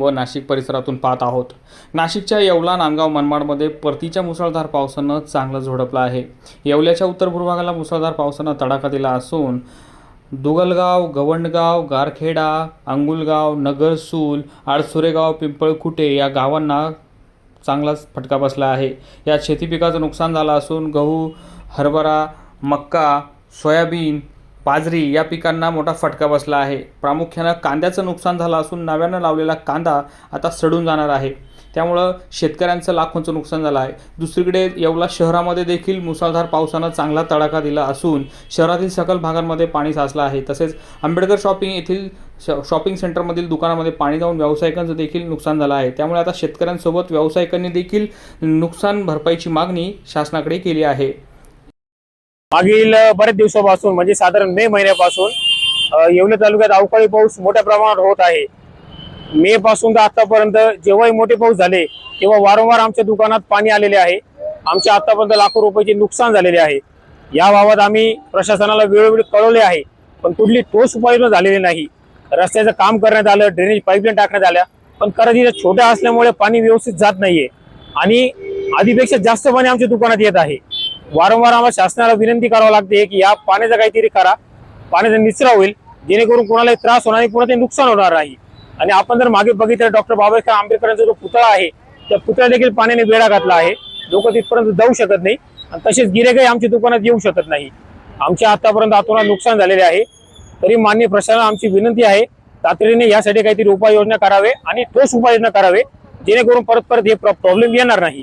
व नाशिक परिसरातून पाहत आहोत. नाशिकच्या येवला नांदगाव मनमाडमध्ये परतीच्या मुसळधार पावसानं चांगलं झोडपलं आहे. येवल्याच्या उत्तर पूर्व मुसळधार पावसानं तडाखा दिला असून दुगलगाव गवंडगाव गारखेडा अंगुलगाव नगरसूल आडसुरेगाव पिंपळखुटे या गावांना चांगलाच फटका बसला आहे. यात शेती पिकाचं नुकसान झालं असून गहू हरभरा मक्का सोयाबीन बाजरी या पिकांना मोठा फटका बसला आहे. प्रामुख्यानं कांद्याचं नुकसान झालं असून नव्यानं लावलेला कांदा आता सडून जाणार आहे. त्यामुळं शेतकऱ्यांचं लाखोंचं नुकसान झालं आहे. दुसरीकडे येवला शहरामध्ये देखील मुसळधार पावसानं चांगला तडाखा दिला असून शहरातील सकल भागांमध्ये पाणी साचलं आहे. तसेच आंबेडकर शॉपिंग येथील श- शॉपिंग सेंटरमधील दुकानामध्ये पाणी जाऊन व्यावसायिकांचं देखील नुकसान झालं आहे. त्यामुळे आता शेतकऱ्यांसोबत व्यावसायिकांनी देखील नुकसान भरपाईची मागणी शासनाकडे केली आहे. मागील बऱ्याच बरेच दिवसापासून म्हणजे साधारण मे महिन्यापासून येवले तालुक्यात अवकाळी पाऊस मोठ्या प्रमाणात होत आहे. मे पासून तर आतापर्यंत जेव्हाही मोठे पाऊस झाले तेव्हा वारंवार आमच्या दुकानात पाणी आलेले आहे. आमच्या आतापर्यंत लाखो रुपयाचे नुकसान झालेले आहे. याबाबत आम्ही प्रशासनाला वेळोवेळी कळवले आहे पण कुठली ठोस उपाययोजना झालेली नाही. रस्त्याचं काम करण्यात आलं ड्रेनेज पाईपलाईन टाकण्यात आल्या पण खरं छोट्या असल्यामुळे पाणी व्यवस्थित जात नाहीये. आणि आधीपेक्षा जास्त पाणी आमच्या दुकानात येत आहे. वारंवार आम्हाला शासनाला विनंती करावी लागते की या पाण्याचा काहीतरी करा. पाण्याचा निचरा होईल. जेणेकरून कोणालाही त्रास होणार नाही पुन्हा ते नुकसान होणार नाही. आणि आपण जर मागे बघितलं डॉक्टर बाबासाहेब आंबेडकरांचा जो पुतळा आहे त्या पुतळ्या देखील पाण्याने वेढा घातला आहे. लोक तिथपर्यंत जाऊ शकत नाही आणि तसेच गिरेकही आमच्या दुकानात येऊ शकत नाही. आमच्या आतापर्यंत आतोनात नुकसान झालेले आहे. तरी मान्य प्रशासनाला आमची विनंती आहे तातडीने यासाठी काहीतरी उपाययोजना करावे आणि ठोस उपाययोजना करावे जेणेकरून परत परत हे प्रॉब्लेम येणार नाही.